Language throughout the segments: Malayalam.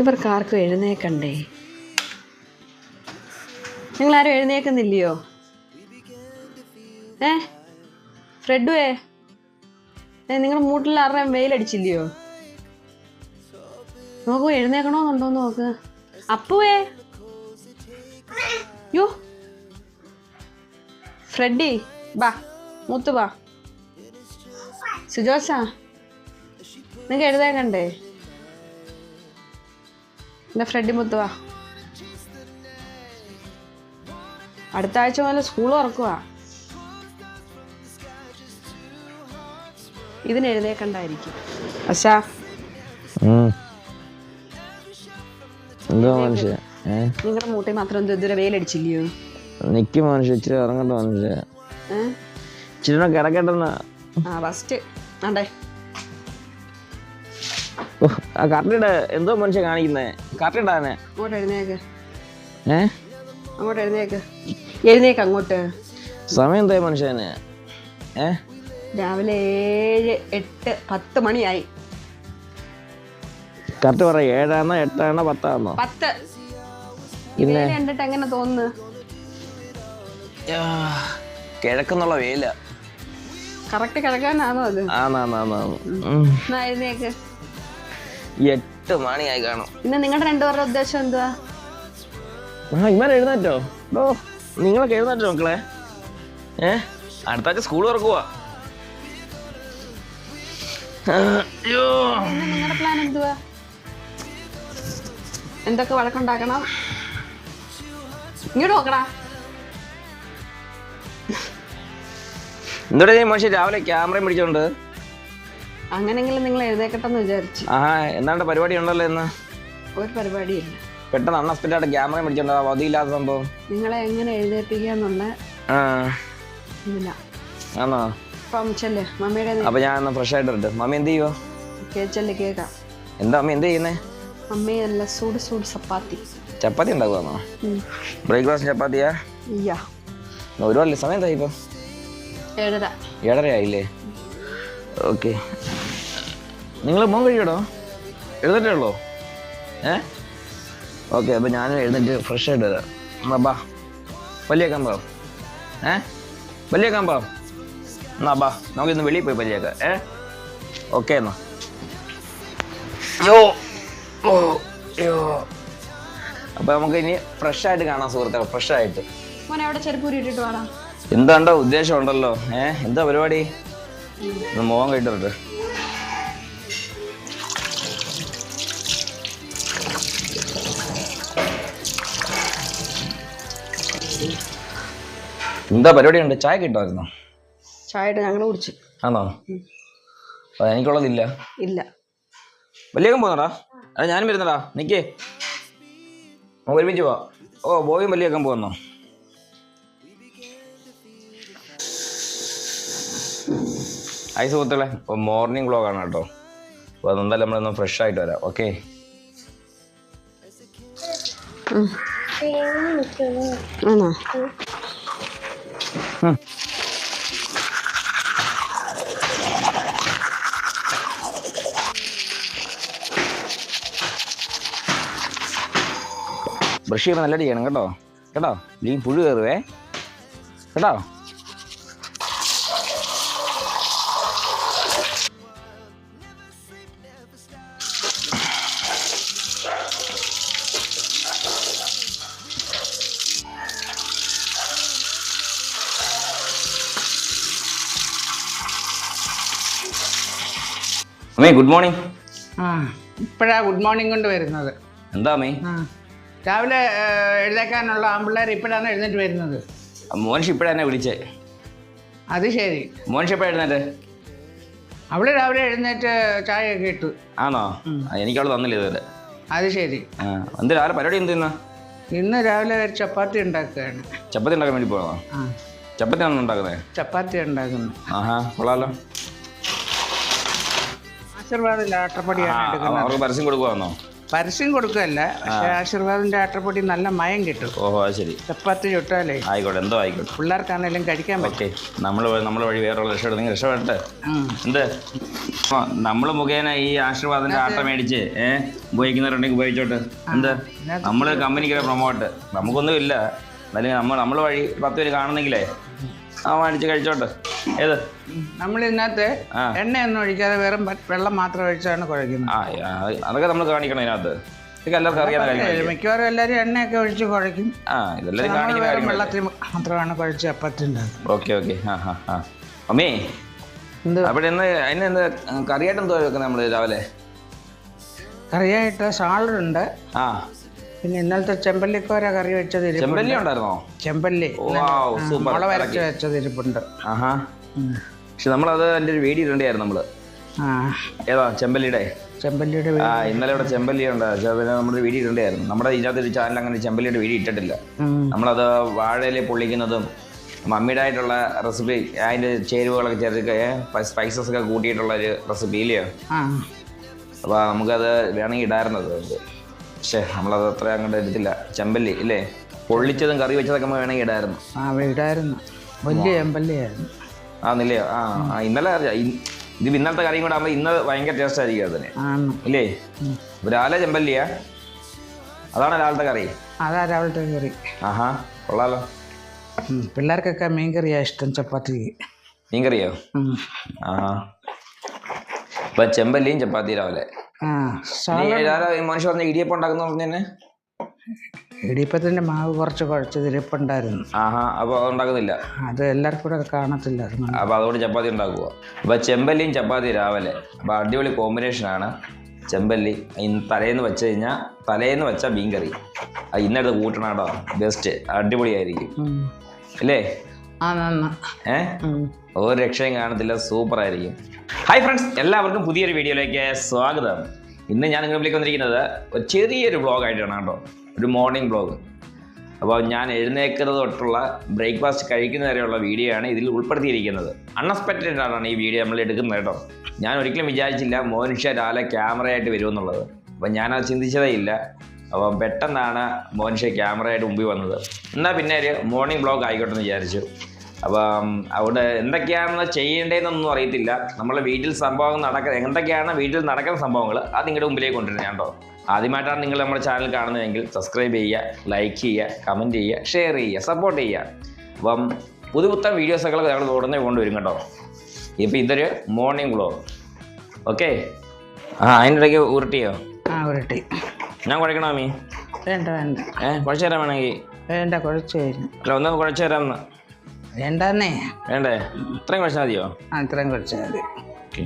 ഇവർക്ക് ആർക്കും എഴുന്നേക്കണ്ടേ? നിങ്ങളാരും എഴുന്നേക്കുന്നില്ലയോ? ഏ? ഫ്രെഡുവേ? ഏ നിങ്ങൾ മൂട്ടിൽ ആരുടെയും വെയിലടിച്ചില്ലയോ? നോക്കൂ എഴുന്നേക്കണോന്നുണ്ടോ നോക്ക്. അപ്പുവേ? യോ ഫ്രെഡി ബാ മൂത്ത് ബാ. സുജോസ നിങ്ങൾക്ക് എഴുതേക്കണ്ടേ എന്റെ ഫ്രെഡി മുത്തുവാ അടുത്ത ആഴ്ച മുതൽ സ്കൂൾ തുറക്കുക ഇതിന് എഴുതേക്കണ്ടായിരിക്കും അശാ. നിങ്ങളുടെ മൂട്ടി മാത്രം ഇതുവരെ വെയിലടിച്ചില്ലയോ? നിക്ക് മനുഷ്യ ഇച്ചിരി ഇറങ്ങട്ടെ മനുഷ്യ. ഇച്ചിരി കിടക്കട്ടെന്നാ. ആ ഫസ്റ്റ് ആണ്ടേ. എന്തോ മനുഷ്യ കാണിക്കുന്നേ? അങ്ങോട്ട് എഴുന്നേക്ക്. ഏ? അങ്ങോട്ട് എഴുന്നേക്ക്. എഴുന്നേക്ക് അങ്ങോട്ട്. സമയം എന്തായി മനുഷ്യന്? ഏ? രാവിലെ ഏഴ് എട്ട് പത്ത് മണിയായി. കറക്റ്റ് പറ ഏഴാണോ എട്ടാണോ പത്താണോ പത്ത്. പിന്നെ? കണ്ടിട്ട് എങ്ങനെ തോന്നുന്നു? കിഴക്കെന്നുള്ള വെയില. കറക്റ്റ് കിഴക്കാനാണോ അത്? ആന്നാന്നാന്നു എന്നാ എഴുന്നേക്ക്. എട്ട് മണിയായി കാണും. ഇന്ന് നിങ്ങളുടെ രണ്ടുപേരുടെ ഉദ്ദേശം എന്തുവാ? ആ ഇമാൻ എഴുന്നേറ്റോ? ഓ നിങ്ങളൊക്കെ എഴുന്നേറ്റോ മക്കളെ. ഏ അടുത്താഴ്ച സ്കൂൾ തുറക്കുവാ. അയ്യോ. നിങ്ങളുടെ പ്ലാൻ എന്തുവാ? എന്തൊക്കെ വഴക്കുണ്ടാക്കണം? ഇങ്ങോട്ട് നോക്കടാ. എന്തോടെ മനുഷ്യൻ രാവിലെ ക്യാമറയും പിടിച്ചോണ്ട്. അങ്ങനെങ്കിലും നിങ്ങൾ എഴുതേക്കട്ടെന്ന് വിചാരിച്ചു. ആ എന്താണ്ട് പരിപാടി ഉണ്ടല്ലോ ഇന്ന്? ഒരു പരിപാടിയില്ല. പെട്ടെന്ന് അൺഎക്സ്പെക്റ്റഡ് ക്യാമറയും പിടിച്ചോണ്ട് അവധിയില്ലാത്ത സംഭവം. നിങ്ങളെ എങ്ങനെ എഴുതേപ്പിക്കാന്നുണ്ട് എന്നുള്ള ആ. ഇതില്ല ആണോ അപ്പം ചെല്ലേ മമ്മിയുടെ അപ്പൊ ഞാൻ ഫ്രഷ് ആയിട്ട് ഇട്ട് മമ്മി എന്ത് ചെയ്യുവോ? കേച്ചല്ലേ കേക്കാം. എന്താ അമ്മ എന്ത് ചെയ്യുന്നേ? മമ്മി നല്ല സൂട് സൂട് ചപ്പാത്തി. ചപ്പാത്തി ഉണ്ടാക്കുവാന്നോ? ബ്രേക്ക്ഫാസ്റ്റ് ചപ്പാത്തിയാ? ഇയ്യാ. ഒരുപാട് സമയം എന്തായി ഇപ്പൊ. ഏഴര. ഏഴര ആയില്ലേ ഓക്കെ. നിങ്ങൾ മോൻ കഴിക്കടോ എഴുന്നേറ്റേ ഉള്ളോ? ഏ? ഓക്കെ അപ്പം ഞാൻ എഴുന്നേറ്റ് ഫ്രഷ് ആയിട്ട് വരാം. എന്നാ ബാ. പല്ലിയേക്കാൻ പാ ഏ? പല്ലിയേക്കാൻ പാ എന്നാ ബാ നമുക്കിന്ന് വെളിയിൽ പോയി പല്ലിയേക്കാം ഏ? ഓക്കെ എന്നാ. യോ. ഓ യോ. അപ്പൊ നമുക്ക് ഇനി ഫ്രഷ് ആയിട്ട് കാണാം സുഹൃത്തുക്കൾ ഫ്രഷ് ആയിട്ട്. എന്താണ്ടോ ഉദ്ദേശം ഉണ്ടല്ലോ. ഏ? എന്താ പരിപാടി? മോഹം കഴിട്ടിട്ട് എന്താ പരിപാടി ഉണ്ട് ചായ കിട്ടുമായിരുന്നോ ചായ ഞങ്ങൾ കുടിച്ചു. ആണോ? അത് എനിക്കുള്ളതില്ല. ഇല്ല. വലിയകം പോകുന്നടാ അല്ല ഞാനും വരുന്നടാ. നിക്കേ. ഒരുമിച്ച് പോവാ. ഓ ബോയും വലിയക്കം പോകുന്നു ഐ സുഹൃത്തുക്കളെ. ഇപ്പോൾ മോർണിംഗ് വ്ളോഗാണ് കേട്ടോ. അപ്പോൾ അതെന്തായാലും നമ്മളൊന്ന് ഫ്രഷ് ആയിട്ട് വരാം. ഓക്കെ ആണോ? ബ്രഷ് ചെയ്യുമ്പോൾ നല്ലടി ചെയ്യണം കേട്ടോ. കേട്ടോ? ഇല്ലെങ്കിൽ പുഴു കയറുവേ. കേട്ടോ? അമ്മേ ഗുഡ് മോർണിംഗ് ആ ഇപ്പോഴാ ഗുഡ് മോർണിംഗ് കൊണ്ട് വരുന്നത്. എന്താ അമ്മേ? ആ രാവിലെ എഴുന്നേക്കാനുള്ള ആമ്പിള്ളേർ ഇപ്പോഴാണ് എഴുന്നേറ്റ് വരുന്നത്. മോനിഷ് ഇപ്പോഴാണ് വിളിച്ചേ? അത് ശരി. മോനിഷ് എപ്പോഴാ എഴുന്നേറ്റ്? അവൾ രാവിലെ എഴുന്നേറ്റ് ചായയൊക്കെ ഇട്ടു. ആണോ? എനിക്ക് അവൾ തന്നില്ല ഇതുവരെ. അത് ശരി. ആ എന്ത് രാവിലെ പരിപാടി എന്ത് ഇന്ന്? ഇന്ന് രാവിലെ ഒരു ചപ്പാത്തി ഉണ്ടാക്കുകയാണ്. ചപ്പാത്തി ഉണ്ടാക്കാൻ വേണ്ടി പോകണോ ചപ്പാത്തി ആണോ ഉണ്ടാക്കുന്നത് ചപ്പാത്തി ഉണ്ടാക്കുന്നു. ആഹാ കൊള്ളാലോ. ആശീർവാദില്ല ആട്ടപ്പൊടിയാണ് അവർക്ക് പരസ്യം കൊടുക്കുവാന്നോ? പരസ്യം കൊടുക്കുകയല്ല പക്ഷേ ആശീർവാദിന്റെ ആട്ടപ്പൊടി നല്ല മയം കിട്ടും. ഓഹോ ശരി. ചപ്പാത്തി ചുട്ടാലേ. ആയിക്കോട്ടെ എന്തോ ആയിക്കോട്ടെ. പിള്ളേർക്കാണെങ്കിലും കഴിക്കാൻ പറ്റും. നമ്മൾ നമ്മൾ വഴി വേറെയുള്ള രക്ഷപ്പെടും. നിങ്ങൾ രക്ഷപ്പെടട്ടെ. എന്ത്? നമ്മൾ മുഖേന ഈ ആശീർവാദിന്റെ ആട്ട മേടിച്ച് ഏഹ് ഉപയോഗിക്കുന്നവരുണ്ടെങ്കിൽ ഉപയോഗിച്ചോട്ട്. എന്ത്? നമ്മൾ കമ്പനിക്ക് പ്രൊമോട്ട് നമുക്കൊന്നും ഇല്ല. അല്ലെങ്കിൽ നമ്മൾ നമ്മൾ വഴി പത്ത് പേര് കാണുന്നെങ്കിലേ ആ മേടിച്ച് കഴിച്ചോട്ടെ. ഏത്? നമ്മൾ ഇതിനകത്ത്. എണ്ണയൊന്നും ഒഴിക്കാതെ വെറും വെള്ളം മാത്രം ഒഴിച്ചാണ് കുഴക്കുന്നത് ആ അതൊക്കെ നമ്മൾ കാണിക്കണം ഇതിനകത്ത്. ഇതൊക്കെ എല്ലാവർക്കും അറിയാവുന്ന കാര്യങ്ങൾ മിക്കവാറും എല്ലാവരും എണ്ണയൊക്കെ ഒഴിച്ച് കുഴക്കും ആ ഇതെല്ലാം കാണിക്കുന്ന വെള്ളത്തിൽ മാത്രമാണ് കുഴച്ച് ഉണ്ടാക്കുന്നത് ഓക്കെ ഓക്കെ. ആ ആ ആ. അമ്മേ അവിടെ ഇന്ന് അതിന് എന്ത് കറിയായിട്ട് എന്തോ വെക്കുന്നത് നമ്മൾ രാവിലെ? കറിയായിട്ട് സാലഡുണ്ട്. ആ. പിന്നെ ഇന്നലത്തെ ചെമ്പല്ലിക്കോര കറി വെച്ചത് ഇരിപ്പുണ്ട്. ചെമ്പല്ലി ഉണ്ടായിരുന്നോ? ചെമ്പല്ലി. Wow, super. മുള വരച്ച് വെച്ചത് ഇരിപ്പുണ്ട്. ആഹാ. പക്ഷെ നമ്മളത് എന്റെ ഒരു വീഡിയോ ഇടണ്ടായിരുന്നു നമ്മൾ ആ. ഏതാ ചെമ്പല്ലിയുടെ? ചെമ്പല്ലിയുടെ ആ ഇന്നലെ ഇവിടെ ചെമ്പല്ലി ഉണ്ട്. പക്ഷേ അതിന് നമ്മുടെ വീഡിയോ ഇടണ്ടായിരുന്നു നമ്മുടെ ഇതിനകത്ത് ഒരു ചാനൽ അങ്ങനെ ചെമ്പല്ലിയുടെ വീഡിയോ ഇട്ടിട്ടില്ല. ഉം. നമ്മളത് വാഴയില പൊള്ളിക്കുന്നതും മമ്മിയുടെ ആയിട്ടുള്ള റെസിപ്പി അതിന്റെ ചേരുവകളൊക്കെ ചേർത്ത് സ്പൈസസ് ഒക്കെ കൂട്ടിയിട്ടുള്ള ഒരു റെസിപ്പി ഇല്ലയോ ആ. അപ്പോൾ നമുക്കത് വേണമെങ്കിൽ ഇടായിരുന്നത് അത്. പക്ഷേ നമ്മളത് അത്ര അങ്ങോട്ട് എടുത്തില്ല. ചെമ്പല്ലി ഇല്ലേ? പൊള്ളിച്ചതും കറി വെച്ചതൊക്കെ നമ്മൾ വേണമെങ്കിൽ ഇടായിരുന്നു. ആ വലിയ ചെമ്പല്ലിയായിരുന്നു. ആ ആ ആ ഇന്നലെ. ഇ- ഇത് ഇന്നലത്തെ കറിയും കൂടെ ആകുമ്പോൾ ഇന്ന് ഭയങ്കര ടേസ്റ്റ് ആയിരിക്കും അതിന്. ആണ് ഇല്ലേ? ഒരാളെ രാവിലെ ചെമ്പല്ലിയാ? അതാണ് രാവിലത്തെ കറി. അതാ രാവിലത്തെ കറി. ആഹാ കൊള്ളാലോ. ഉം. പിള്ളേർക്കൊക്കെ മീൻകറിയാ ഇഷ്ടം ചപ്പാത്തിക്ക് മീൻ കറിയോ? ഉം. ആഹാ. ഇപ്പം ചെമ്പല്ലിയും ചപ്പാത്തി രാവിലെ. മനുഷ്യ പറഞ്ഞ ഇടിയപ്പം ഉണ്ടാക്കുന്ന പറഞ്ഞേ ഇടിയപ്പത്തിന്റെ മാവ് കുറച്ച് കുഴച്ചത് ഇരിപ്പുണ്ടായിരുന്നു. ആഹാ അപ്പോൾ അത് ഉണ്ടാക്കുന്നില്ല. അത് എല്ലാവർക്കും കൂടെ കാണത്തില്ല അപ്പൊ അപ്പോൾ അതുകൊണ്ട് ചപ്പാത്തി ഉണ്ടാക്കുക അപ്പോൾ ചെമ്പല്ലിയും ചപ്പാത്തി രാവിലെ. അപ്പോൾ അടിപൊളി കോമ്പിനേഷൻ ആണ്. ചെമ്പല്ലി തലേന്ന് വെച്ച് കഴിഞ്ഞാൽ തലേന്ന് വെച്ച മീൻ കറി അത് ഇന്നെടുത്ത് കൂട്ടണം കേട്ടോ. ബെസ്റ്റ് അടിപൊളിയായിരിക്കും. അല്ലേ? ഏഹ് ഒരു രക്ഷയും കാണത്തില്ല. സൂപ്പർ ആയിരിക്കും. ഹായ് ഫ്രണ്ട്സ് എല്ലാവർക്കും പുതിയൊരു വീഡിയോയിലേക്ക് സ്വാഗതം. ഇന്ന് ഞാൻ നിങ്ങളിലേക്ക് വന്നിരിക്കുന്നത് ഒരു ചെറിയൊരു ബ്ലോഗായിട്ടാണ് കേട്ടോ. ഒരു മോർണിംഗ് ബ്ലോഗ് അപ്പോൾ ഞാൻ എഴുന്നേക്കുന്നത് തൊട്ടുള്ള ബ്രേക്ക്ഫാസ്റ്റ് കഴിക്കുന്ന വരെയുള്ള വീഡിയോ ആണ് ഇതിൽ ഉൾപ്പെടുത്തിയിരിക്കുന്നത്. അൺഎക്സ്പെക്റ്റഡ് ആണ് ഈ വീഡിയോ നമ്മൾ എടുക്കുന്നത് കേട്ടോ. ഞാൻ ഒരിക്കലും വിചാരിച്ചില്ല മോനിഷ രാവിലെ ക്യാമറയായിട്ട് വരുമെന്നുള്ളത്. അപ്പോൾ ഞാനത് ചിന്തിച്ചതേ ഇല്ല. അപ്പം പെട്ടെന്നാണ് മോനിഷ ക്യാമറയായിട്ട് മുമ്പിൽ വന്നത്. എന്നാൽ പിന്നെ ഒരു മോർണിംഗ് ബ്ലോഗ് ആയിക്കോട്ടെ എന്ന് വിചാരിച്ചു. അപ്പം അവിടെ എന്തൊക്കെയാണെന്ന് ചെയ്യേണ്ടതെന്നൊന്നും അറിയത്തില്ല. നമ്മളെ വീട്ടിൽ സംഭവം നടക്ക എന്തൊക്കെയാണ് വീട്ടിൽ നടക്കുന്ന സംഭവങ്ങൾ അത് നിങ്ങളുടെ മുമ്പിലേക്ക് കൊണ്ടുവരുന്നത് കേട്ടോ. ആദ്യമായിട്ടാണ് നിങ്ങൾ നമ്മുടെ ചാനൽ കാണുന്നതെങ്കിൽ സബ്സ്ക്രൈബ് ചെയ്യുക ലൈക്ക് ചെയ്യുക കമന്റ് ചെയ്യുക ഷെയർ ചെയ്യുക സപ്പോർട്ട് ചെയ്യുക. അപ്പം പുതുപുത്തൻ വീഡിയോസൊക്കെ ഞങ്ങൾ തുടർന്ന് കൊണ്ടുവരും കേട്ടോ. ഇപ്പം ഇതൊരു മോർണിംഗ് വ്ളോഗ് ഓക്കെ ആ അതിന്റെ ഇടയ്ക്ക് ഉരുട്ടിയോ? ആ ഉരുട്ടി. ഞാൻ കുഴക്കണോ മീ വേണ്ട വേണ്ട. ഏ കുഴച്ചു തരാൻ വേണമെങ്കിൽ. വേണ്ട കുഴച്ചു തരും. അല്ല ഒന്ന് കുഴച്ചു തരാമെന്ന് വേണ്ടെന്നേ. വേണ്ടേ? ഇത്രയും കുഴച്ചാൽ മതിയോ? ആ ഇത്രയും കുഴച്ചാൽ മതി. ഓക്കെ.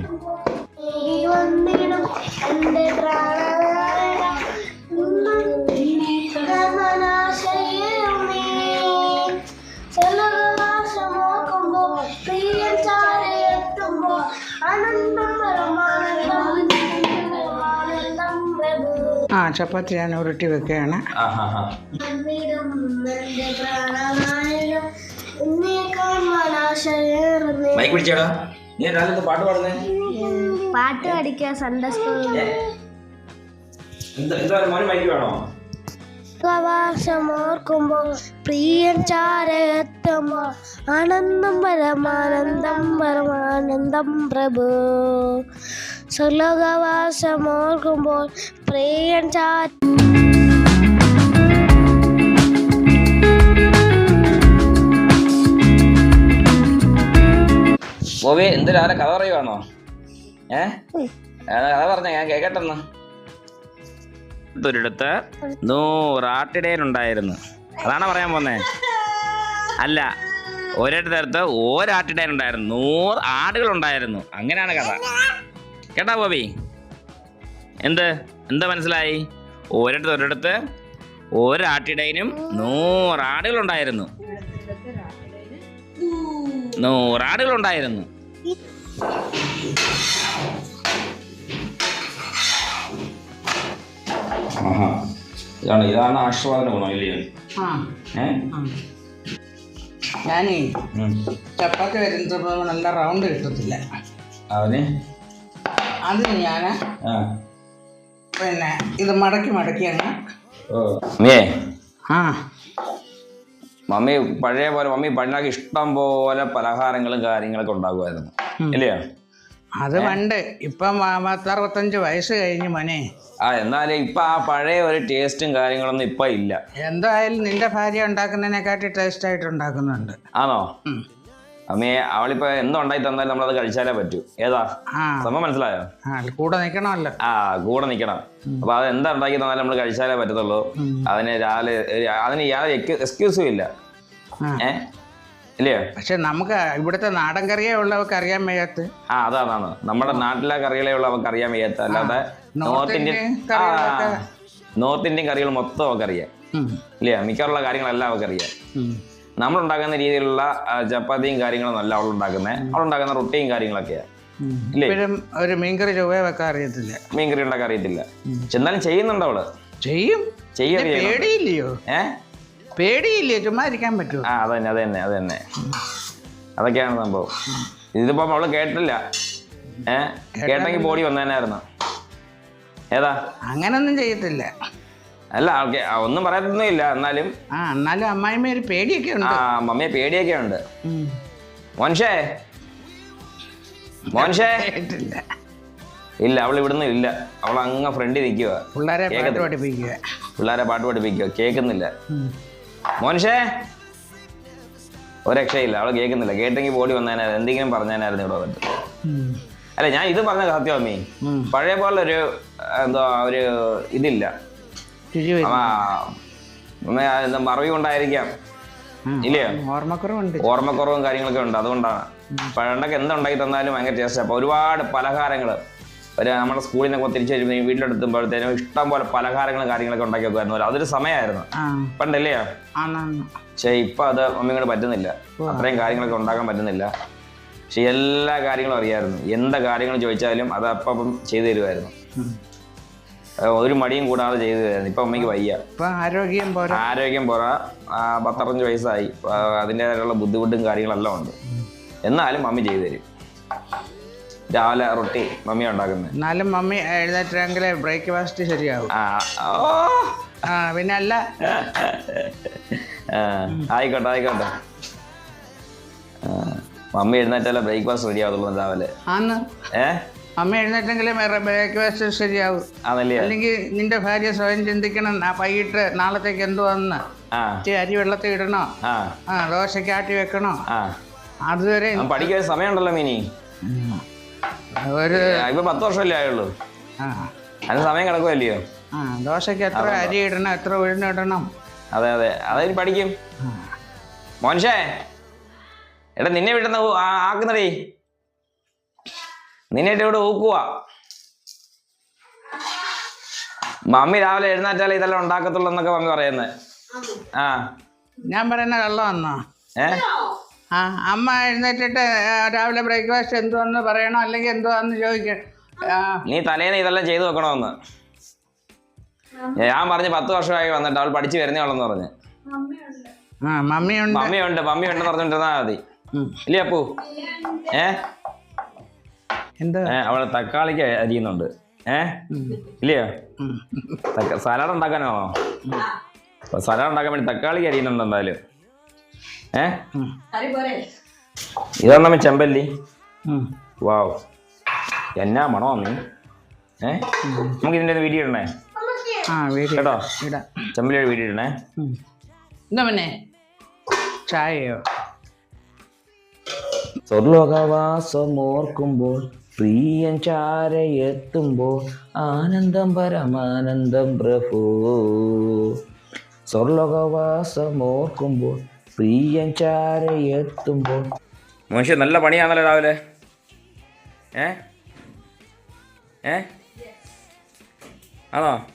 ആ ചപ്പാത്തി ഞാൻ ഉരുട്ടി വെക്കുകയാണ്. മൈക്ക് പിടിച്ചേടാ. നീ രാവിലെ പാട്ട് പാടുന്നേ? പാട്ട് പഠിക്കാൻ സൺഡേ സ്കൂളിൽ എന്താ മോന് മൈക്ക് വേണോ? പ്രവാസമോർക്കുമ്പോൾ പ്രിയൻ ആനന്ദം പരമാനന്ദം പരമാനന്ദം പ്രഭു. സ്വലോകവാസമോർക്കുമ്പോൾ പ്രിയൻ ചാര ബോബി എന്തൊരു ആരെ കഥ പറയുവാണോ ഏ? ഏതാ കഥ പറഞ്ഞ? ഞാൻ കേക്കട്ടെന്ന്. ഒരിടത്ത് നൂറാട്ടിടയനുണ്ടായിരുന്നു അതാണ് പറയാൻ പോന്നേ? അല്ല ഒരിടത്തടുത്ത് ഒരാട്ടിടയനുണ്ടായിരുന്നു നൂറ് ആടുകൾ ഉണ്ടായിരുന്നു. അങ്ങനെയാണ് കഥ. കേട്ടാ ബോബി എന്ത്? എന്താ മനസ്സിലായി? ഒരിടത്ത് ഒരിടത്ത് ഒരാട്ടിടയനും നൂറാടുകളുണ്ടായിരുന്നു നൂറാടുകളുണ്ടായിരുന്നു ആഹാ. ഇതാണ് ഇതാണ് ആശ്വാദന ഗുണം ഇല്ലയോ ഞാനേ ചപ്പാത്തി വരുമ്പോൾ നല്ല റൗണ്ട് കിട്ടത്തില്ല. അവന് അതിന് ഞാൻ പിന്നെ ഇത് മടക്കി മടക്കി അങ്ങ് മമ്മിയേ? ആ. മമ്മി പഴയ പോലെ മമ്മി പണ്ടാക്കി ഇഷ്ടം പോലെ പലഹാരങ്ങളും കാര്യങ്ങളൊക്കെ ഉണ്ടാക്കുമായിരുന്നു. ഇല്ലയോ അത് പണ്ട്. ഇപ്പം അറുപത്തഞ്ച് പത്തറുപത്തഞ്ച് വയസ്സ് കഴിഞ്ഞു മോനെ. ആ എന്നാലേ ഇപ്പൊ ആ പഴയ ഒരു ടേസ്റ്റും കാര്യങ്ങളൊന്നും ഇപ്പൊ ഇല്ല. എന്തായാലും നിന്റെ ഭാര്യ ഉണ്ടാക്കുന്നതിനെക്കാട്ടി ടേസ്റ്റ് ആയിട്ട് ഉണ്ടാക്കുന്നുണ്ട്. ആണോ? അമ്മേ അവളിപ്പോ എന്തുണ്ടായി തന്നാലും നമ്മളത് കഴിച്ചാലേ പറ്റൂ. ഏതാ? സംഭവം മനസ്സിലായോ? കൂടെ നിക്കണമല്ലോ. ആ കൂടെ നിക്കണം. അപ്പൊ അത് എന്താ ഉണ്ടാക്കി തന്നാലും നമ്മൾ കഴിച്ചാലേ പറ്റത്തുള്ളൂ. അതിന് രാവിലെ അതിന് യാതൊരു എക്സ്ക്യൂസും ഇല്ല. ആ. ഇല്ലയോ പക്ഷെ നമുക്ക് ഇവിടുത്തെ നാടൻ കറിയേ ഉള്ളവർക്ക് അറിയാൻ വയ്യാത്ത. ആ അതാണ് നമ്മുടെ നാട്ടിലെ കറികളെ ഉള്ളവർക്ക് അറിയാൻ വയ്യാത്ത. അല്ലാതെ നോർത്ത് ഇന്ത്യൻ നോർത്ത് ഇന്ത്യൻ കറികൾ മൊത്തം അവർക്ക് അറിയാം. ഇല്ലയോ മിക്കവാറുള്ള കാര്യങ്ങളെല്ലാം അവർക്ക് അറിയാം. ഉണ്ടാക്കുന്ന രീതിയിലുള്ള ചപ്പാത്തിയും കാര്യങ്ങളും അല്ല അവളുണ്ടാക്കുന്നത് അവളുണ്ടാക്കുന്ന റൊട്ടിയും കാര്യങ്ങളൊക്കെയാണ്. ഇപ്പോഴും ഒരു മീൻകറി ചൊവ്വേ വെക്കാൻ അറിയത്തില്ല. മീൻകറി ഉണ്ടാക്കാൻ അറിയത്തില്ല. എന്നാലും ചെയ്യുന്നുണ്ട് അവൾ ചെയ്യും. ചെയ്യാൻ പേടിയില്ലയോ? ഏ? പേടിയില്ലേ? ചുമ്മാ ഇരിക്കാൻ പറ്റുമോ ആ അതന്നെ അതന്നെ അതന്നെ. തന്നെ അതൊക്കെയാണ് സംഭവം. ഇതിപ്പോ അവൾ കേട്ടില്ല. ഏ? കേട്ടെങ്കിൽ ബോഡി വന്നേനായിരുന്നു. ഏതാ? അങ്ങനൊന്നും ചെയ്യത്തില്ല. അല്ല ആൾക്ക് ഒന്നും പറയത്തൊന്നുമില്ല. എന്നാലും ആ എന്നാലും അമ്മായിമ്മ ഒരു പേടിയൊക്കെ ആ അമ്മയെ മമ്മിയെ പേടിയൊക്കെ ഉണ്ട്. മോൻഷേ? മോൻഷേ? കേട്ടില്ല. ഇല്ല അവൾ ഇവിടുന്ന് ഇല്ല. അവൾ അങ്ങ് ഫ്രണ്ടിൽ നിൽക്കുക പിള്ളേരെ പാട്ട്. പഠിപ്പിക്കുക പിള്ളേരെ പാട്ട് പഠിപ്പിക്കുക കേൾക്കുന്നില്ല ഉം. മോൻഷേ ഒരു രക്ഷയില്ല. അവൾ കേൾക്കുന്നില്ല. കേട്ടെങ്കിൽ ബോഡി വന്നതിനായിരുന്നു എന്തെങ്കിലും പറഞ്ഞതിനായിരുന്നു ഇവിടെ വന്നിട്ട്. അല്ല ഞാൻ ഇത് പറഞ്ഞ സത്യമാമി പഴയ പോലെ ഒരു എന്തോ ഒരു ഇതില്ല. മറവി കൊണ്ടായിരിക്കാം. ഇല്ലയോ ഓർമ്മക്കുറവുണ്ട്. ഓർമ്മക്കുറവും കാര്യങ്ങളൊക്കെ ഉണ്ട്. അതുകൊണ്ടാണ്. പഴണ്ടൊക്കെ എന്തുണ്ടാക്കി തന്നാലും ഭയങ്കര ടേസ്റ്റ് അപ്പൊ ഒരുപാട് പലഹാരങ്ങൾ ഒരു നമ്മുടെ സ്കൂളിൽ നിന്നൊക്കെ തിരിച്ചു വരുമ്പോൾ വീട്ടിലെടുത്തുമ്പോഴത്തേനും ഇഷ്ടം പോലെ പലഹാരങ്ങളും കാര്യങ്ങളൊക്കെ ഉണ്ടാക്കി വെക്കുമായിരുന്നു. അതൊരു സമയമായിരുന്നു പണ്ടല്ലേ? പക്ഷേ ഇപ്പൊ അത് മമ്മി പറ്റുന്നില്ല. അത്രയും കാര്യങ്ങളൊക്കെ ഉണ്ടാക്കാൻ പറ്റുന്നില്ല. പക്ഷെ എല്ലാ കാര്യങ്ങളും അറിയാമായിരുന്നു എന്താ കാര്യങ്ങൾ ചോദിച്ചാലും അത് അപ്പം ചെയ്തു തരുമായിരുന്നു. ഒരു മടിയും കൂടാതെ ചെയ്തു തരുമായിരുന്നു. ഇപ്പൊ അമ്മയ്ക്ക് വയ്യ. ആരോഗ്യം പോരാ? ആരോഗ്യം പോരാ. പത്തറഞ്ച് വയസ്സായി. അതിന്റെതായിട്ടുള്ള അതിന്റേതായിട്ടുള്ള ബുദ്ധിമുട്ടും കാര്യങ്ങളെല്ലാം ഉണ്ട്. എന്നാലും മമ്മി ചെയ്തു തരും. രാവിലെ റൊട്ടി മമ്മി ഉണ്ടാക്കുന്നത് എന്നാലും മമ്മി എഴുന്നേറ്റെങ്കിലേ ബ്രേക്ക്ഫാസ്റ്റ് ശരിയാവും. ആ പിന്നെ അല്ല ആയിക്കോട്ടെ ആയിക്കോട്ടെ. മമ്മി എഴുന്നേറ്റാലേ ബ്രേക്ക്ഫാസ്റ്റ് റെഡി ആവത്തുള്ളൂ രാവിലെ. ആന്ന്. ഏ? അമ്മ എഴുന്നേറ്റെങ്കിലും ബ്രേക്ക്ഫാസ്റ്റ് ശരിയാവും. അല്ലെങ്കിൽ നിന്റെ ഭാര്യ സ്വയം ചിന്തിക്കണം ആ വൈകിട്ട് നാളത്തേക്ക് എന്തുവാന്ന്. അരി വെള്ളത്തിൽ ഇടണോ? ആ. ദോശയ്ക്ക് ആട്ടി വെക്കണോ? അതുവരെ പഠിക്കാൻ സമയമുണ്ടല്ലോ മിനി. ഒരു ആ, ഇപ്പൊ പത്ത് വർഷമല്ലേ ആയുള്ളൂ? ആ. അതിന് സമയം കിടക്കുമല്ലയോ ആ ദോശയ്ക്ക് എത്ര അരി ഇടണം എത്ര ഉഴുന്നിടണം അതെ അതെ. അതായത് പഠിക്കും. മോൻഷേ എടാ നിന്നെ വിട്ടുന്ന ആക്കുന്നടേ. നിന്നെ ഇവിടെ ഊക്കുക മമ്മി രാവിലെ എഴുന്നേറ്റാലേ ഇതെല്ലാം ഉണ്ടാക്കത്തുള്ളൂ എന്നൊക്കെ മമ്മി പറയുന്നത് ആ. ഞാൻ പറയുന്ന കള്ളമെന്നോ? ഏ? ആ അമ്മ എഴുന്നേറ്റിട്ട് രാവിലെ ബ്രേക്ക്ഫാസ്റ്റ് എന്തുവാന്ന് പറയണോ അല്ലെങ്കിൽ എന്തുവാന്ന് ചോദിക്കണം നീ തലേന്ന് ഇതെല്ലാം ചെയ്തു വെക്കണമെന്ന് ഞാൻ പറഞ്ഞു പത്ത് വർഷമായി വന്നിട്ട് അവൾ പഠിച്ചു വരുന്നേ പറഞ്ഞു. ആ മമ്മിയുണ്ട്. മമ്മിയുണ്ട് മമ്മി ഉണ്ടെന്ന് പറഞ്ഞിട്ടിരുന്നാ മതി. ഇല്ലേ അപ്പു? ഏ? എന്താ? അവളെ തക്കാളിക്ക് അരിയുന്നുണ്ട്. ഏ? ഇല്ലയോ സലാഡ് ഉണ്ടാക്കാനാണോ സലാഡ് ഉണ്ടാക്കാൻ വേണ്ടി തക്കാളിക്ക് അരിയുന്നുണ്ട് എന്തായാലും. ഏ? ഇതാണ് ചെമ്പല്ലി. വാവ്. എന്നാ മണോ നീ? ഏ? നമുക്ക് ഇതിന്റെ വീഡിയോ ഇടണേ. കേട്ടോ? ചെമ്പല്ലിയുടെ വീഡിയോ ഇടണേ. എന്താ പിന്നെ? ചായയോ? സ്വർലോകവാസമോർക്കുമ്പോൾ പ്രിയൻ ചാരയെത്തുമ്പോൾ ആനന്ദം പരമാനന്ദം പ്രഭു. സ്വർലോകവാസം പ്രിയൻ ചാരയെത്തുമ്പോൾ. മനുഷ്യ നല്ല പണിയാണല്ലോ രാവിലെ. ഏ? ഏ? ആണോ?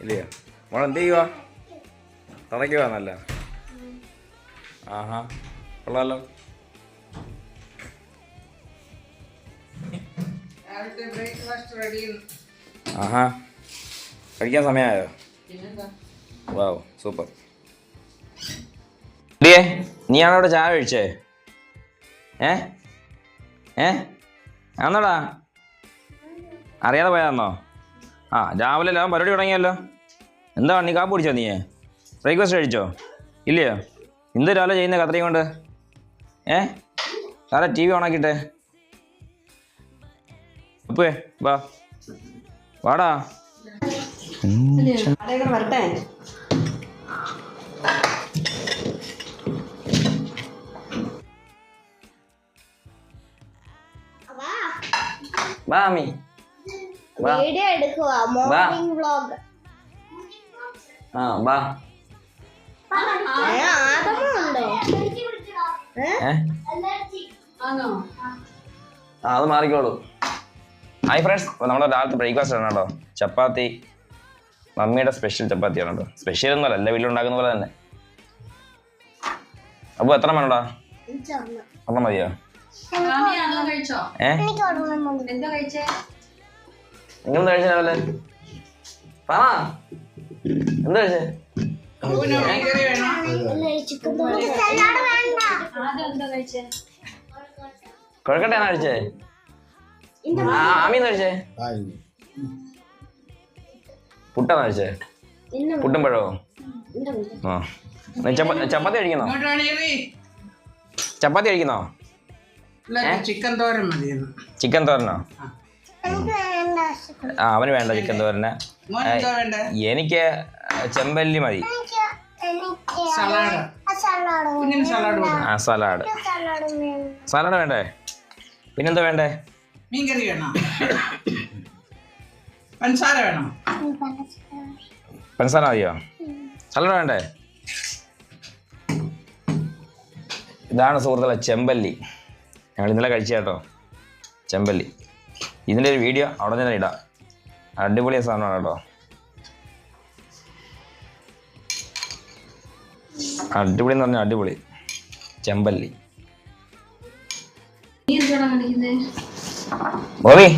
ഇല്ലയോ? മോളെ എന്ത് ചെയ്യുക തടയ്ക്കുക നല്ല ആഹാ കൊള്ളാലോ. ആഹാ. കഴിക്കാൻ സമയമായോ? Wow super. ഡിയേ നീയാണോ അവിടെ ചായ കഴിച്ചേ? ഏ? ഏ? ആന്നോടാ അറിയാതെ പോയതാന്നോ? ആ രാവിലെ എല്ലാം പരിപാടി തുടങ്ങിയല്ലോ. എന്താ നീ കാപ്പ് കുടിച്ചോ നീ ബ്രേക്ക്ഫാസ്റ്റ് കഴിച്ചോ? ഇല്ലയോ? എന്ത് രാവിലെ ചെയ്യുന്ന കത്രയും കൊണ്ട്? ഏ? സാറെ ടി വി ഓണാക്കിട്ടെ അപ്പേ വാ. വാടാ. വരട്ടെ. വാ അമ്മി വാ. വീഡിയോ എടുക്കുവാ. മോർണിംഗ് വ്ലോഗ് ആ വാ. ആ അത് മാറിക്കോളൂ. ഹായ് ഫ്രണ്ട്സ് നമ്മുടെ രാവിലത്തെ ബ്രേക്ക്ഫാസ്റ്റ് ആണ് കേട്ടോ. ചപ്പാത്തി. മമ്മിയുടെ സ്പെഷ്യൽ ചപ്പാത്തിയാണ് കേട്ടോ. സ്പെഷ്യൽ ഒന്നുമല്ല എല്ലാ ഉണ്ടാക്കുന്ന പോലെ തന്നെ. അപ്പോൾ എത്ര വേണോടാ ഒരെണ്ണം മതിയോ? ഏ? എന്താ കഴിച്ചേ? നിങ്ങൾ കഴിച്ച രാവിലെ പറ. എന്താ കഴിച്ചേ? എന്താ കഴിച്ചേ? പുട്ടും പഴവും? ആ. ചപ്പാത്തി കഴിക്കുന്നോ? ചപ്പാത്തി കഴിക്കുന്നോ? ഇല്ല ചിക്കൻ തോരൻ ചിക്കൻ തോരനോ? ആ. അവന് വേണ്ട ചിക്കൻ തോരന്. എനിക്ക് ചെമ്പല്ലി മതി. ആ സലാഡ്. സലാഡ് വേണ്ടേ? പിന്നെന്താ വേണ്ടേ? മീൻകറി വേണോ? പഞ്ചസാര വേണോ? പഞ്ചസാര മതിയോ? സലാഡ് വേണ്ടേ? ഇതാണ് സുഹൃത്തുക്കളെ ചെമ്പല്ലി. ഞങ്ങൾ ഇന്നലെ കഴിച്ച കേട്ടോ. ചെമ്പല്ലി. ഇതിന്റെ ഒരു വീഡിയോ അവിടെ തന്നെ ഇടാം. അടിപൊളി സാധനമാണ് കേട്ടോ. അടിപൊളി എന്ന് പറഞ്ഞാൽ അടിപൊളി. ചെമ്പല്ലി. ബോബി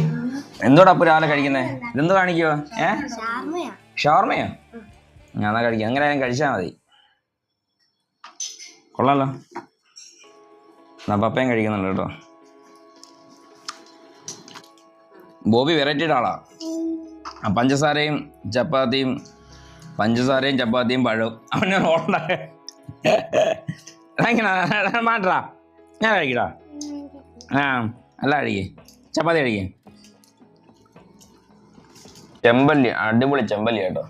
എന്തോടാ അപ്പൊ രാവിലെ കഴിക്കുന്നേ? ഇതെന്തോ കാണിക്കോ ഏ? ഷവർമയോ ഞാനാ എന്നാ കഴിക്കാം അങ്ങനെ കഴിച്ചാ കഴിച്ചാൽ മതി. കൊള്ളാലോ. പപ്പയും കഴിക്കുന്നുണ്ട് കേട്ടോ. ബോബി വെറൈറ്റിയുടെ ആളാ. പഞ്ചസാരയും ചപ്പാത്തിയും പഞ്ചസാരയും ചപ്പാത്തിയും പഴവും. അവന് എങ്ങനെ മാറ്റാ ഞാൻ കഴിക്കടാ. ആ അല്ല കഴിക്കേ. ചപ്പാത്തി കഴിക്കേ. ചെമ്പല്ലി അടിപൊളി ചെമ്പല്ലി കേട്ടോ.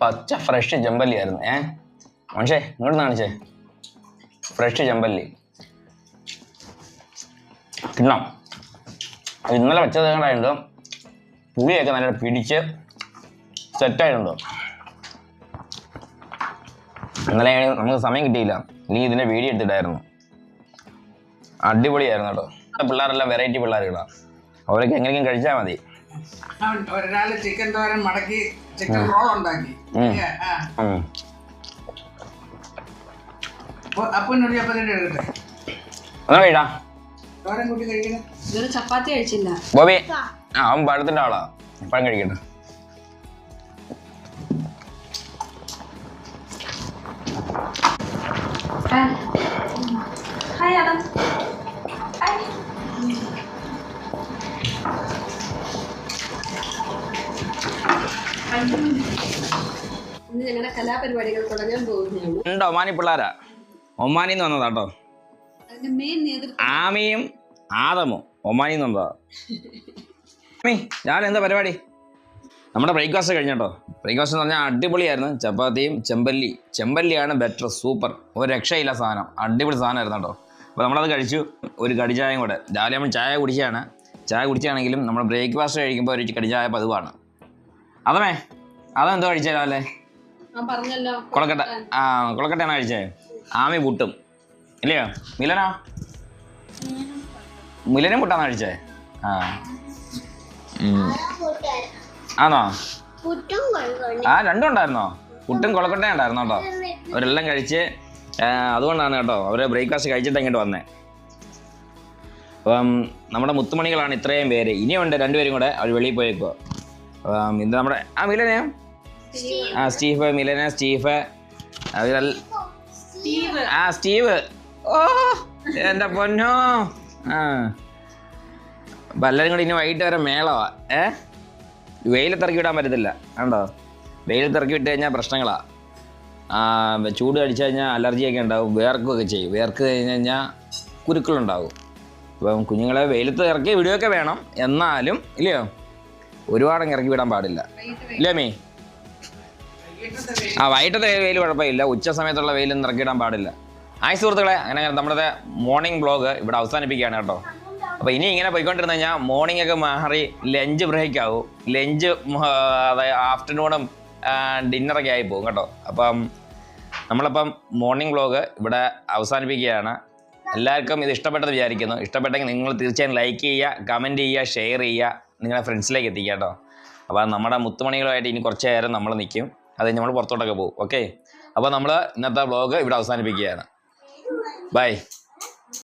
പച്ച ഫ്രഷ് ചെമ്പല്ലി ആയിരുന്നു. ഏ? മനുഷ്യേ ഇങ്ങോട്ട് കാണിച്ചേ. ഫ്രഷ് ചെമ്പല്ലി. അത് ഇന്നലെ വെച്ചത് കണ്ടായിട്ടുണ്ട് പുളിയൊക്കെ നല്ല പിടിച്ച് സെറ്റായിട്ടുണ്ട് ഇന്നലെ നമുക്ക് സമയം കിട്ടിയില്ല. നീ ഇതിന്റെ വീഡിയോ എടുത്തിട്ടായിരുന്നു അടിപൊളിയായിരുന്നു കേട്ടോ. പിള്ളേരെല്ലാം വെറൈറ്റി പിള്ളേരുകളാണ് അവരൊക്കെ എങ്ങനെയെങ്കിലും കഴിച്ചാൽ മതി. ഒരാൾ ചിക്കൻ തോരൻ മടക്കി ചിക്കൻ റോൾ ഉണ്ടാക്കി. അപ്പൊ ആ. ഉം. അപ്പൂനൊരു ചപ്പത്തിന്റെ എടുക്കട്ടെ? എന്നാ കഴിടാ? തോരൻ കൂട്ടി കഴിക്കണേ. ഇതൊരു ചപ്പാത്തി കഴിച്ചില്ല. ബോബി ആ അവൻ പഴത്തിന്റെ ആളാ. പഴം കഴിക്കട്ടെ. ഹായ് ആദം ഇന്ന് ഞങ്ങളുടെ കലാപരിപാടികൾ തുടങ്ങാൻ പോകുന്നതാണ് ഉണ്ട് ഒമാനി പിള്ളേരാ? ഒമാനിന്ന് വന്നതാട്ടോ അതിന്റെ മെയിൻ നേതൃത്വം. ആമിയും ആദമും? ഒമാനി വന്നതാ ഞാൻ എന്താ പരിപാടി? നമ്മുടെ ബ്രേക്ക്ഫാസ്റ്റ് കഴിഞ്ഞോട്ടോ? ബ്രേക്ക്ഫാസ്റ്റ് എന്ന് പറഞ്ഞാൽ അടിപൊളിയായിരുന്നു. ചപ്പാത്തിയും ചെമ്പല്ലി. ചെമ്പല്ലിയാണ് ബെറ്റർ സൂപ്പർ ഒരു രക്ഷയില്ല സാധനം. അടിപൊളി സാധനമായിരുന്നു കേട്ടോ. അപ്പോൾ നമ്മളത് കഴിച്ചു. ഒരു കടിചായയും കൂടെ. രാവിലെ നമ്മൾ ചായ കുടിച്ചാണ് ചായ കുടിച്ചാണെങ്കിലും നമ്മൾ ബ്രേക്ക്ഫാസ്റ്റ് കഴിക്കുമ്പോൾ ഒരു കടിചായ പതിവാണ്. അതമേ അതെന്തോ കഴിച്ചേ രാവിലെ? കൊളക്കട്ട. ആ കൊളക്കട്ടയാണ് കഴിച്ചേ? ആമി പുട്ടും. ഇല്ലയോ? മിലനോ. മിലനും മുട്ടാന്ന് കഴിച്ചേ ആ. ആണോ? ആ രണ്ടും ഉണ്ടായിരുന്നോ? പുട്ടും കൊളക്കട്ടയും ഉണ്ടായിരുന്നു കേട്ടോ. അവരെല്ലാം കഴിച്ച് അതുകൊണ്ടാണ് കേട്ടോ അവർ ബ്രേക്ക്ഫാസ്റ്റ് കഴിച്ചിട്ട് ഇങ്ങോട്ട് വന്നേ. അപ്പം നമ്മുടെ മുത്തുമണികളാണ് ഇത്രയും പേര്. ഇനിയുണ്ട് രണ്ടുപേരും കൂടെ അവർ വെളിയിൽ പോയേക്കോ അപ്പം ഇത് നമ്മുടെ ആ മിലനെയോ ആ സ്റ്റീഫ് മിലന സ്റ്റീഫ്. അവരെല്ലാം ആ സ്റ്റീവ്. ഓ എന്റെ പൊന്നോ. ആ. കൂടി ഇനി വൈകിട്ട് വരെ മേളവാ. ഏ? വെയിലത്തിറക്കി വിടാൻ പറ്റത്തില്ല. കണ്ടോ? വെയിലത്തിറക്കി വിട്ട് കഴിഞ്ഞാൽ പ്രശ്നങ്ങളാണ് ചൂട് അടിച്ചു കഴിഞ്ഞാൽ അലർജിയൊക്കെ ഉണ്ടാവും. വേർക്കുകയൊക്കെ ചെയ്യും. വേർക്ക് കഴിഞ്ഞ് കഴിഞ്ഞാൽ കുരുക്കളുണ്ടാവും. അപ്പം കുഞ്ഞുങ്ങളെ വെയിലത്ത് ഇറക്കി വിടുകയൊക്കെ വേണം. എന്നാലും ഇല്ലയോ? ഒരുപാടങ്ങ് ഇറക്കി വിടാൻ പാടില്ല. ഇല്ലേ മീ ആ വൈകിട്ടത്തെ വെയിൽ കുഴപ്പമില്ല. ഉച്ച സമയത്തുള്ള വെയിലൊന്നും ഇറക്കിയിടാൻ പാടില്ല. ആയി സുഹൃത്തുക്കളെ അങ്ങനെ നമ്മുടെ മോർണിംഗ് ബ്ലോഗ് ഇവിടെ അവസാനിപ്പിക്കുകയാണ് കേട്ടോ. അപ്പോൾ ഇനി ഇങ്ങനെ പോയിക്കൊണ്ടിരുന്നു കഴിഞ്ഞാൽ മോർണിംഗ് ഒക്കെ മാറി ലഞ്ച് ബ്രേക്ക് ആവും. ലഞ്ച് അതായത് ആഫ്റ്റർനൂണും ഡിന്നറൊക്കെ ആയി പോകും കേട്ടോ. അപ്പം നമ്മളപ്പം മോർണിംഗ് വ്ളോഗ് ഇവിടെ അവസാനിപ്പിക്കുകയാണ്. എല്ലാവർക്കും ഇത് ഇഷ്ടപ്പെട്ടത് വിചാരിക്കുന്നു. ഇഷ്ടപ്പെട്ടെങ്കിൽ നിങ്ങൾ തീർച്ചയായും ലൈക്ക് ചെയ്യുക കമന്റ് ചെയ്യുക ഷെയർ ചെയ്യുക നിങ്ങളുടെ ഫ്രണ്ട്സിലേക്ക് എത്തിക്കുക കേട്ടോ. അപ്പോൾ നമ്മുടെ മുത്തുമണികളുമായിട്ട് ഇനി കുറച്ച് നേരം നമ്മൾ നിൽക്കും അത് നമ്മൾ പുറത്തോട്ടൊക്കെ പോകും. ഓക്കെ അപ്പോൾ നമ്മൾ ഇന്നത്തെ വ്ളോഗ് ഇവിടെ അവസാനിപ്പിക്കുകയാണ്. ബൈ